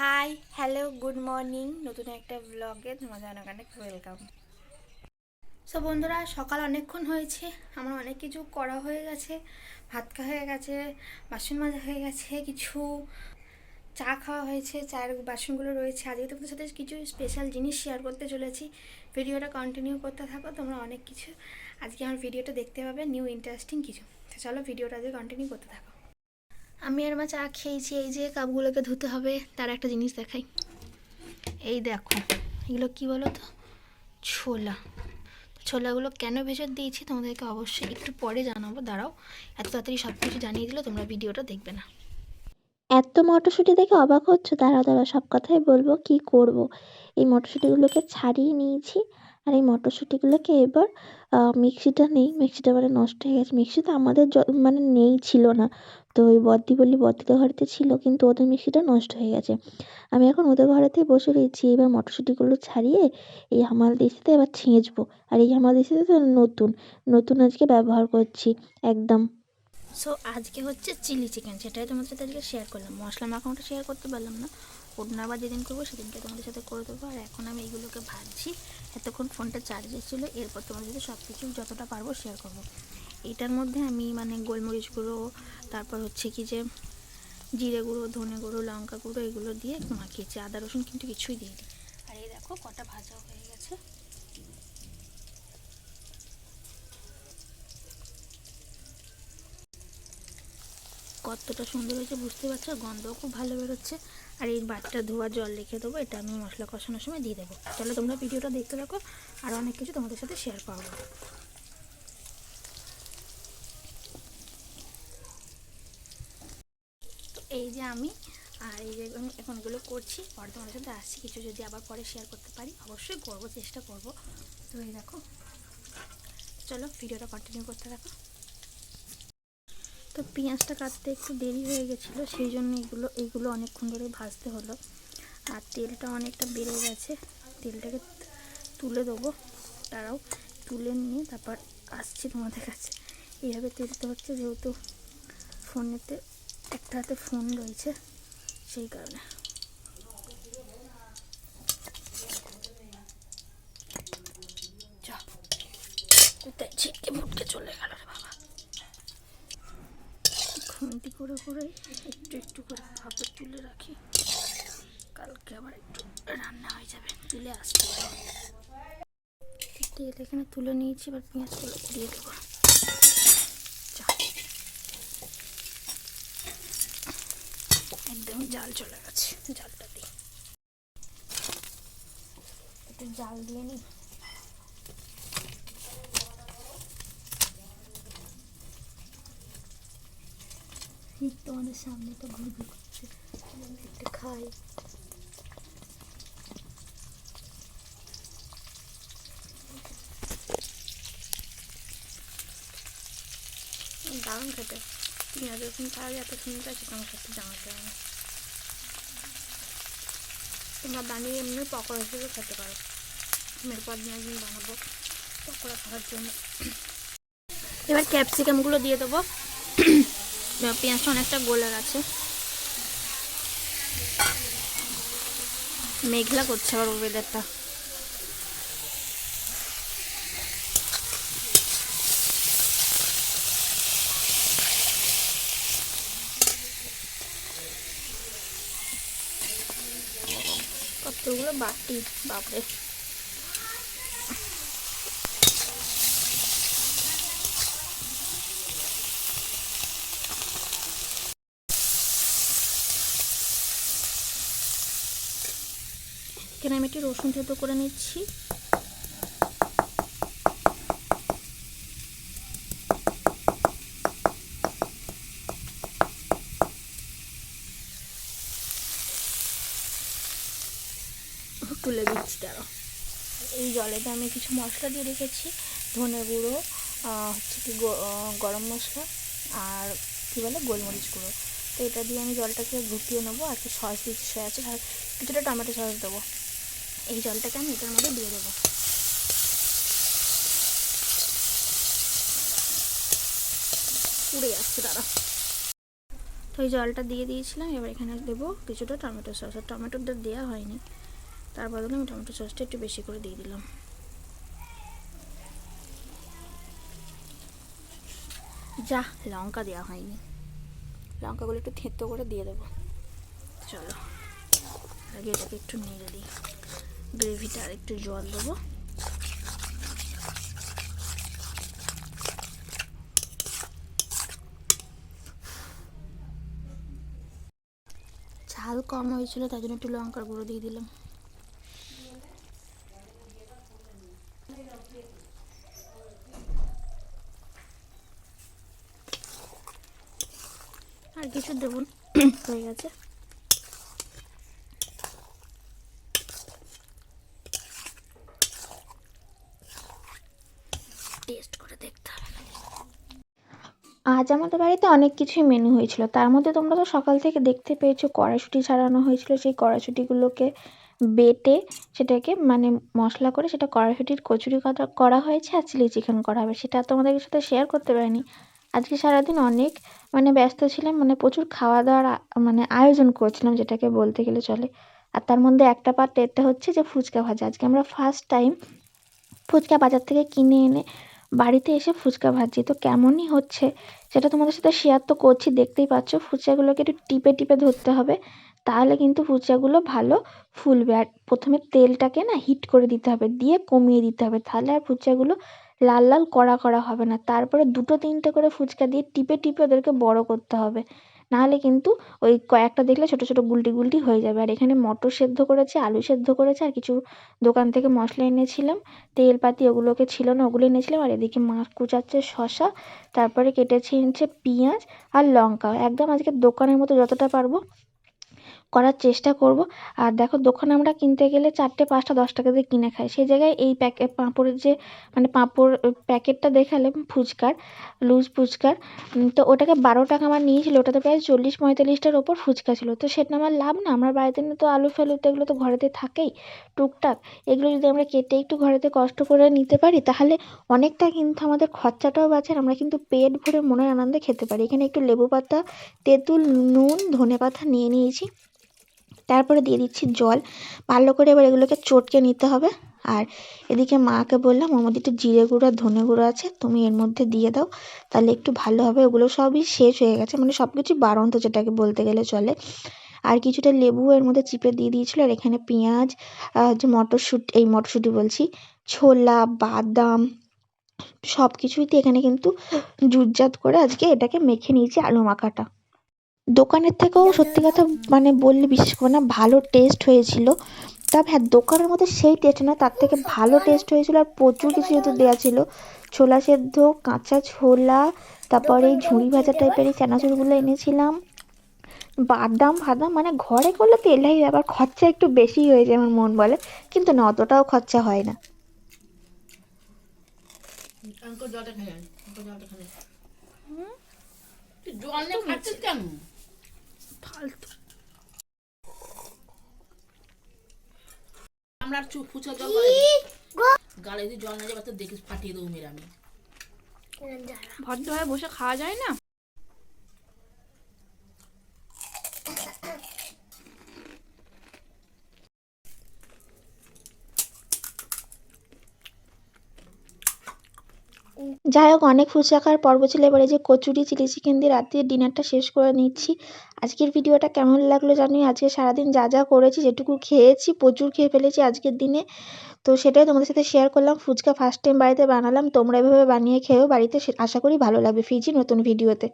Hi hello good morning নতুন একটা ব্লগে তোমাদের অনেক অনেক ওয়েলকাম সো বন্ধুরা, সকাল অনেকক্ষণ হয়েছে। আমার অনেক কিছু করা হয়ে গেছে। ভাত খাওয়া হয়ে গেছে, বাসন মাজা হয়ে গেছে, কিছু চা খাওয়া হয়েছে, চায়ের বাসনগুলো রয়েছে। আজকে তোমাদের সাথে কিছু স্পেশাল জিনিস শেয়ার করতে চলেছি। ভিডিওটা কন্টিনিউ করতে থাকো, তোমরা অনেক কিছু আজকে আমার ভিডিওটা দেখতে পাবে নিউ ইন্টারেস্টিং কিছু। তো চলো, ভিডিওটা আজকে কন্টিনিউ করতে থাকো। আমি আর মা চা খেয়েছি, এই যে কাপগুলোকে ধুতে হবে, তার একটা জিনিস দেখাই। এই দেখো, এগুলো কি বলো তো ছোলা ছোলাগুলো কেন ভেজর দিয়েছি তোমাদেরকে অবশ্যই একটু পরে জানাব, দাঁড়াও। এত তাড়াতাড়ি সব কিছু জানিয়ে দিলে তোমরা ভিডিওটা দেখবে না। এত মটরশুঁটি দেখে অবাক হচ্ছে? দাঁড়া দাঁড়া সব কথাই বলব, কি করব। এই মটরশুঁটিগুলোকে ছাড়িয়ে নিয়েছি আর এই মটরশুঁটিগুলোকে এবার মিক্সিটা নেই। মিক্সিটা মানে নষ্ট হয়ে গেছে। মিক্সি তো আমাদের মানে নেই, ছিল না। তো ওই বদ্দি বললি বদ্দিদের ঘরেতে ছিল, কিন্তু ওদের মিক্সিটা নষ্ট হয়ে গেছে। আমি এখন ওদের ঘরেতেই বসে রয়েছি। এবার মটরশুঁটিগুলো ছাড়িয়ে এই হামাল দিস্তিতে এবার ছেঁচবো। আর এই হামাল দিস্তিতে তো নতুন। নতুন আজকে ব্যবহার করছি, একদম। সো আজকে হচ্ছে চিলি চিকেন। সেটাই তোমাদের সাথে আজকে শেয়ার করলাম। মশলা মাখানোটা শেয়ার করতে পারলাম না। ওটা আবার যেদিন করব, সেদিনকে তোমাদের সাথে করে দেবো। আর এখন আমি এইগুলোকে ভাজছি। এতক্ষণ ফোনটা চার্জে ছিল, এরপর তোমাদের সাথে সব কিছু যতটা পারব শেয়ার করব। এটার মধ্যে আমি মানে গোলমরিচ গুঁড়ো, তারপর হচ্ছে কি যে জিরে গুঁড়ো, ধনে গুঁড়ো, লঙ্কা গুঁড়ো, এগুলো দিয়ে একটু মাখিয়েছি। আদা, রসুন কিন্তু কিছুই দিইনি। আর এই দেখো, কটা ভাজা হয়ে গেছে। কতটা সুন্দর হয়েছে, বুঝতে পারছ? গন্ধও খুব ভালো বেরোচ্ছে। আর এই বাটটা ধোয়া জল রেখে দেবো, এটা আমি মশলা কষানোর সময় দিয়ে দেবো। চলো তোমরা ভিডিওটা দেখতে থাকো, আর অনেক কিছু তোমাদের সাথে শেয়ার তো এই যে আমি, আর এই যে আমি এখনগুলো করছি, পরে তোমাদের সাথে আসছি, কিছু যদি আবার পরে শেয়ার করতে পারি, অবশ্যই করব, চেষ্টা করব। তো এই দেখো, চলো ভিডিওটা কন্টিনিউ করতে থাকো। তো পেঁয়াজটা কাটতে একটু দেরি হয়ে গেছিল, সেই জন্য এগুলো এগুলো অনেকক্ষণ ধরে ভাজতে হলো। আর তেলটা অনেকটা বেড়ে গেছে, তেলটাকে তুলে দেবো। তারাও তুলে নিয়ে তারপর আসছি তোমাদের কাছে। এইভাবে তুলতে হচ্ছে, যেহেতু ফোনেতে, একটা হাতে ফোন রয়েছে, সেই কারণে। চলে গেল খুন্তি করে করে একটু একটু করে ভাপে তুলে রাখি কালকে আবার একটু রান্না হয়ে যাবে, তুলে আসতে। তেল এখানে তুলে নিয়েছি, এবার পেঁয়াজগুলো দিয়ে দেবো যা। একদমই জাল চলে গেছে, জালটা দিই একটু জাল দিয়ে নিই শীত তোমাদের সামনে তো ঘুরঘুর করছে। আমি একটু খাই। দারুণ খেতে। পেঁয়াজ রসুন ছাড়া এত সুন্দর আছে তোমার খেতে জানাতে হবে তোমরা বানিয়ে এমনি পকোড়া হিসেবে খেতে পারো। এরপর দিন একদিন বানাবো পকোড়া খাওয়ার জন্য। এবার ক্যাপসিকামগুলো দিয়ে দেবো। পেঁয়াজটা অনেকটা গলে গেছে। মেঘলা করছে আবার ওয়েদারটা কতগুলো বাটি বাপরে। এখানে আমি একটু রসুন থেতো করে নিচ্ছি। তুলে দিচ্ছি তারও এই জলেতে আমি কিছু মশলা দিয়ে রেখেছি, ধনে গুঁড়ো হচ্ছে কি গরম মশলা আর কী বলে, গোলমরিচ গুঁড়ো। তো এটা দিয়ে আমি জলটাকে ঘুটিয়ে নেব, আর কি সস দিচ্ছি সয়া আছে, আর কিছুটা টমেটো সস দেবো। এই জলটাকে আমি এটার মধ্যে দিয়ে দেবো। পুড়ে যাচ্ছে দাঁড়া তো ওই জলটা দিয়ে দিয়েছিলাম, এবার এখানে দেবো কিছুটা টমেটো সস। আর টমেটোটা দেওয়া হয়নি, তার বদলে আমি টমেটো সসটা একটু বেশি করে দিয়ে দিলাম। যা লঙ্কা দেওয়া হয়নি। লঙ্কাগুলো একটু থেঁতো করে দিয়ে দেবো। চলো, আগে এটাকে একটু নেড়ে দিই। গ্রেভিটা আর একটু জল দেবো ঝাল কম হয়েছিল, তাই জন্য একটু লঙ্কার গুঁড়ো দিয়ে দিলাম আর কিছু দেবো না। হয়ে গেছে টেস্ট করে দেখতে হবে খালি। আজ আমাদের বাড়িতে অনেক কিছুই মেনু হয়েছিল। তার মধ্যে তোমরা তো সকাল থেকে দেখতে পেয়েছ, কড়াইশুঁটি ছাড়ানো হয়েছিল। সেই কড়াইশুঁটিগুলোকে বেটে সেটাকে মানে মশলা করে সেটা কড়াইশুঁটির কচুরি করা করা হয়েছে আর চিলি চিকেন করা হবে। সেটা তোমাদের সাথে শেয়ার করতে পারিনি। আজকে সারাদিন অনেক মানে ব্যস্ত ছিলাম মানে প্রচুর খাওয়া দাওয়ার মানে আয়োজন করছিলাম যেটাকে বলতে গেলে চলে। আর তার মধ্যে একটা পার্ট এটা হচ্ছে যে ফুচকা ভাজা। আজকে আমরা ফার্স্ট টাইম ফুচকা বাজার থেকে কিনে এনে বাড়িতে এসে ফুচকা ভাজছি। তো কেমনই হচ্ছে? সেটা তোমাদের সাথে শেয়ার তো করছি, দেখতেই পাচ্ছ। ফুচকাগুলোকে একটু টিপে টিপে ধরতে হবে, তাহলে কিন্তু ফুচকাগুলো ভালো ফুলবে। আর প্রথমে তেলটাকে না হিট করে দিতে হবে, দিয়ে কমিয়ে দিতে হবে, তাহলে আর ফুচকাগুলো লাল লাল কড়া করা হবে না। তারপরে দুটো তিনটে করে ফুচকা দিয়ে টিপে টিপে ওদেরকে বড় করতে হবে। নাহলে কিন্তু ওই কয়েকটা দেখলে ছোটো ছোটো গুলটি গুলটি হয়ে যাবে। আর এখানে মটর সেদ্ধ করেছে, আলু সেদ্ধ করেছে, আর কিছু দোকান থেকে মশলা এনেছিলাম। তেলপাতি ওগুলোকে ছিল না, ওগুলো এনেছিলাম। আর এদিকে মাছ কুচাচ্ছে শশা তারপরে কেটেছে এনেছে পেঁয়াজ আর লঙ্কা। একদম আজকে দোকানের মতো যতটা পারব করার চেষ্টা করব। আর দেখো দোকানে আমরা কিনতে গেলে চারটে, পাঁচটা দশ টাকা দিয়ে কিনে খাই। সেই জায়গায় এই প্যাকেট পাঁপড়ের যে মানে পাঁপড় প্যাকেটটা দেখালে, ফুচকার, লুজ ফুচকার তো ওটাকে বারো টাকা আমার নিয়েছিল। ওটাতে প্রায় চল্লিশ, পঁয়তাল্লিশটার ওপর ফুচকা ছিল। তো সেটা আমার লাভ না। আমার বাড়িতে তো আলু ফালু তো এগুলো তো ঘরেতে থাকেই। টুকটাক। এগুলো যদি আমরা কেটে একটু ঘরেতে কষ্ট করে নিতে পারি, তাহলে অনেকটা কিন্তু আমাদের খরচাটাও বাঁচে আমরা কিন্তু পেট ভরে মনের আনন্দে খেতে পারি। এখানে একটু লেবু পাতা, তেঁতুল, নুন ধনে পাতা নিয়ে নিয়েছি। তারপরে দিয়ে দিচ্ছি জল। ভালো করে এবার এগুলোকে চটকে নিতে হবে। আর এদিকে মাকে বললাম মধ্যে একটু জিরে গুঁড়ো আর ধনে গুঁড়ো আছে, তুমি এর মধ্যে দিয়ে দাও। তাহলে একটু ভালো হবে। ওগুলো সবই শেষ হয়ে গেছে। মানে সব কিছুই বাড়ন্ত, যেটাকে বলতে গেলে চলে। আর কিছুটা লেবু এর মধ্যে চিপে দিয়ে দিয়েছিল। আর এখানে পেঁয়াজ যে মটরশুঁটি, এই মটরশুঁটি বলছি, ছোলা, বাদাম সব কিছুই দিয়ে এখানে কিন্তু জুটজাত করে আজকে এটাকে মেখে নিয়েছি আলু মাখাটা। দোকানের থেকেও সত্যি কথা মানে বললে বিশ্বাস করবে না ভালো টেস্ট হয়েছিল। তবে হ্যাঁ দোকানের মতো সেই টেস্ট না তার থেকে ভালো টেস্ট হয়েছিল আর প্রচুর কিছু যেহেতু দেওয়া ছিল। ছোলা সেদ্ধ কাঁচা ছোলা তারপরে এই ঝুড়ি ভাজা টাইপের এই চানাচুরগুলো এনেছিলাম। বাদাম ফাদাম মানে ঘরে করলে তো এলাই ব্যাপার খরচা একটু বেশি হয়ে যায় আমার মন বলে কিন্তু না অতটাও খরচা হয় না। জলটা জলটা জল খাচ্ছিস কেন? ফালতু আমরা চুপ ফুচকা জল গালে যদি দিয়ে জল না যাবে তো দেখিস ফাটিয়ে দেবো মেরে আমি। হয়ে বসে খাওয়া যায় না? যাই হোক, অনেক ফুচকা খাওয়ার পর্ব ছিল। এবারে যে কচুরি, চিলি চিকেন দিয়ে রাত্রির ডিনারটা শেষ করে নিচ্ছি। আজকের ভিডিওটা কেমন লাগল জানি আজকে সারাদিন যা যা করেছি, যেটুকু খেয়েছি, প্রচুর খেয়ে ফেলেছি আজকের দিনে। তো সেটাই তোমাদের সাথে শেয়ার করলাম। ফুচকা ফার্স্ট টাইম বাড়িতে বানালাম, তোমরা এভাবে বানিয়ে খেয়েও বাড়িতে আশা করি ভালো লাগবে। ফিরছি নতুন ভিডিওতে